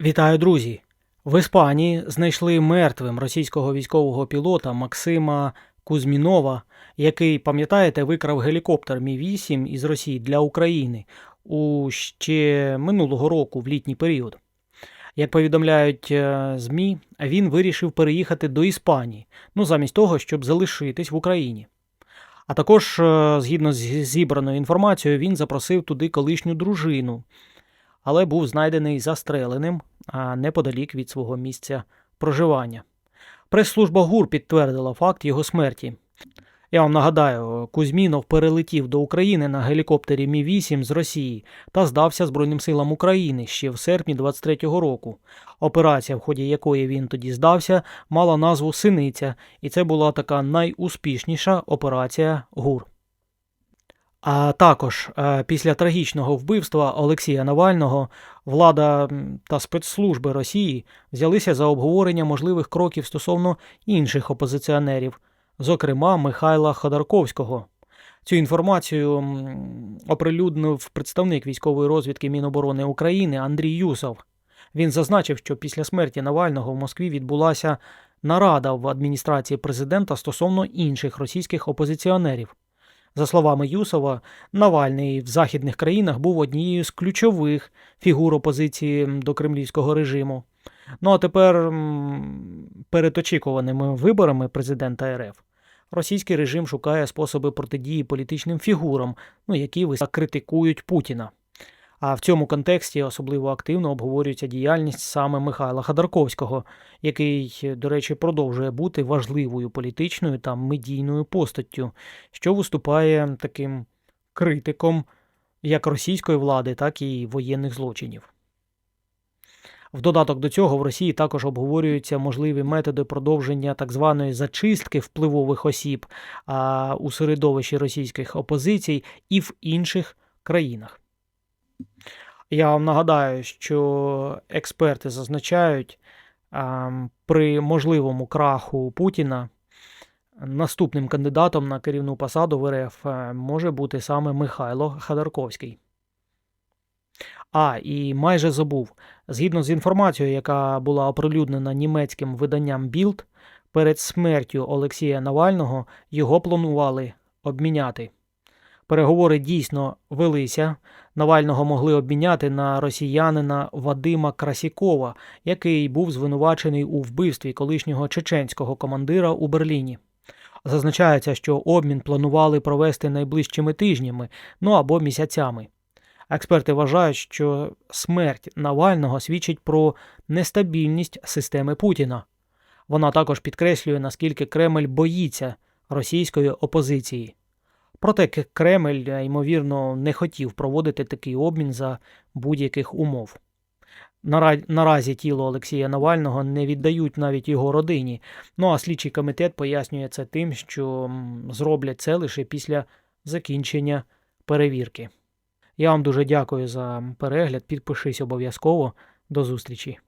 Вітаю, друзі! В Іспанії знайшли мертвим російського військового пілота Максима Кузьмінова, який, пам'ятаєте, викрав гелікоптер Мі-8 із Росії для України у ще минулого року в літній період. Як повідомляють е, ЗМІ, він вирішив переїхати до Іспанії, ну замість того, щоб залишитись в Україні. А також, е, згідно з зібраною інформацією, він запросив туди колишню дружину, але був знайдений застреленим неподалік від свого місця проживання. Прес-служба ГУР підтвердила факт його смерті. Я вам нагадаю, Кузьмінов перелетів до України на гелікоптері Мі-8 з Росії та здався Збройним силам України ще в серпні 23-го року. Операція, в ході якої він тоді здався, мала назву Синиця, і це була така найуспішніша операція ГУР. А також е, після трагічного вбивства Олексія Навального влада та спецслужби Росії взялися за обговорення можливих кроків стосовно інших опозиціонерів, зокрема Михайла Ходорковського. Цю інформацію оприлюднив представник військової розвідки Міноборони України Андрій Юсов. Він зазначив, що після смерті Навального в Москві відбулася нарада в адміністрації президента стосовно інших російських опозиціонерів. За словами Юсова, Навальний в західних країнах був однією з ключових фігур опозиції до кремлівського режиму. Ну а тепер перед очікуваними виборами президента РФ російський режим шукає способи протидії політичним фігурам, ну, які критикують Путіна. А в цьому контексті особливо активно обговорюється діяльність саме Михайла Ходорковського, який, до речі, продовжує бути важливою політичною та медійною постаттю, що виступає таким критиком як російської влади, так і воєнних злочинів. В додаток до цього в Росії також обговорюються можливі методи продовження так званої зачистки впливових осіб у середовищі російських опозицій і в інших країнах. Я вам нагадаю, що експерти зазначають, а, при можливому краху Путіна наступним кандидатом на керівну посаду в РФ е, може бути саме Михайло Ходорковський. А, і майже забув. Згідно з інформацією, яка була оприлюднена німецьким виданням Білд, перед смертю Олексія Навального його планували обміняти. Переговори дійсно велися. Навального могли обміняти на росіянина Вадима Красікова, який був звинувачений у вбивстві колишнього чеченського командира у Берліні. Зазначається, що обмін планували провести найближчими тижнями, ну або місяцями. Експерти вважають, що смерть Навального свідчить про нестабільність системи Путіна. Вона також підкреслює, наскільки Кремль боїться російської опозиції. Проте Кремль, е, ймовірно, не хотів проводити такий обмін за будь-яких умов. Наразі тіло Олексія Навального не віддають навіть його родині. Ну а слідчий комітет пояснює це тим, що зроблять це лише після закінчення перевірки. Я вам дуже дякую за перегляд. Підпишись обов'язково. До зустрічі.